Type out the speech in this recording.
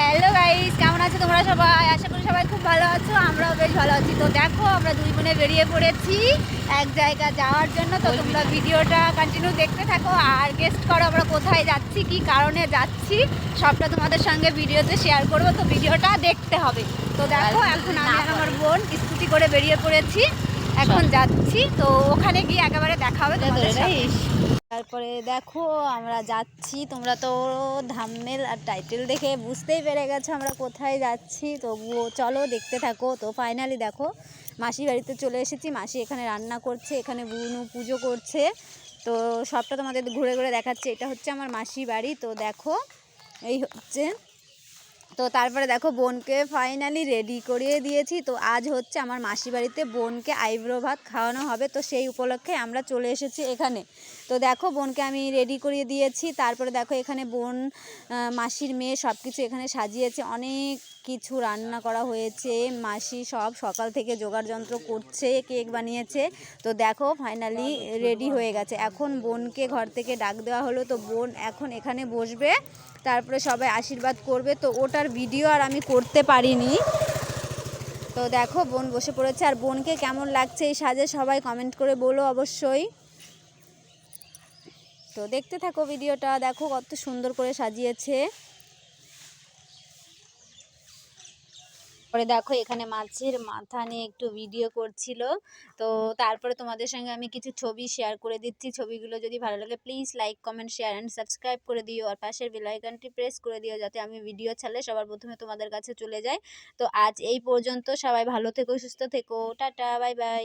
Hello guys কেমন আছো তোমরা সবাই? আশা করি সবাই খুব ভালো আছো আমরাও বেশ ভালো আছি। তো দেখো আমরা দুই বোনে বেরিয়ে পড়েছি এক জায়গা যাওয়ার জন্য। তো তোমরা ভিডিওটা কন্টিনিউ দেখতে থাকো। আর গেস্ট করো আমরা কোথায় যাচ্ছি কি কারণে যাচ্ছি সবটা তোমাদের সঙ্গে ভিডিওতে শেয়ার করব। তো ভিডিওটা দেখতে হবে। তো দেখো এখন আমি আর আমার বোন স্কুটি করে বেরিয়ে পড়েছি। এখন যাচ্ছি। তো ওখানে গিয়ে একেবারে দেখা হবে তোমাদের। তারপরে দেখো আমরা যাচ্ছি, তোমরা তো ধামমেল আর টাইটেল দেখে বুঝতেই পেরে গেছো আমরা কোথায় যাচ্ছি। তবুও চলো দেখতে থাকো। তো ফাইনালি দেখো মাসি বাড়িতে চলে এসেছি। মাসি এখানে রান্না করছে, এখানে বুনু পুজো করছে। তো সবটা তোমাদের ঘুরে ঘুরে দেখাচ্ছে। এটা হচ্ছে আমার মাসি বাড়ি। তো দেখো, এই হচ্ছে তো তারপরে দেখো বোনকে ফাইনালি রেডি করিয়ে দিয়েছি। তো আজ হচ্ছে আমার মাসি বাড়িতে বোনকে আইব্রো ভাত খাওয়ানো হবে। তো সেই উপলক্ষে আমরা চলে এসেছি এখানে। তো দেখো বোনকে আমি রেডি করিয়ে দিয়েছি। তারপরে দেখো এখানে বোন মাসির মেয়ে সব কিছু এখানে সাজিয়েছে। অনেক কিছু রান্না করা হয়েছে। মাসি সব সকাল থেকে জোগাড় যন্ত্র করছে, কেক বানিয়েছে। তো দেখো ফাইনালি রেডি হয়ে গেছে। এখন বোনকে ঘর থেকে ডাক দেওয়া হলো। তো বোন এখন এখানে বসবে। তারপরে সবাই আশীর্বাদ করবে। তো ওটার ভিডিও আর আমি করতে পারিনি। তো দেখো, বোন বসে পড়েছে। আর বোনকে কেমন লাগছে এই সাজে সবাই কমেন্ট করে বলো অবশ্যই। তো দেখতে থাকো ভিডিওটা। দেখো কত সুন্দর করে সাজিয়েছে। পরে দেখো এখানে মাছের মাথা নিয়ে একটু ভিডিও করছিল। তো তারপরে তোমাদের সঙ্গে আমি কিছু ছবি শেয়ার করে দিচ্ছি। ছবিগুলো যদি ভালো লাগে please like comment share and subscribe করে দিও। আর পাশের বেলাইকানটি প্রেস করে দিও যাতে আমি ভিডিও ছাড়লে সবার প্রথমে তোমাদের কাছে চলে যায়। তো আজ এই পর্যন্ত সবাই ভালো থেকো, সুস্থ থেকো। Tata bye bye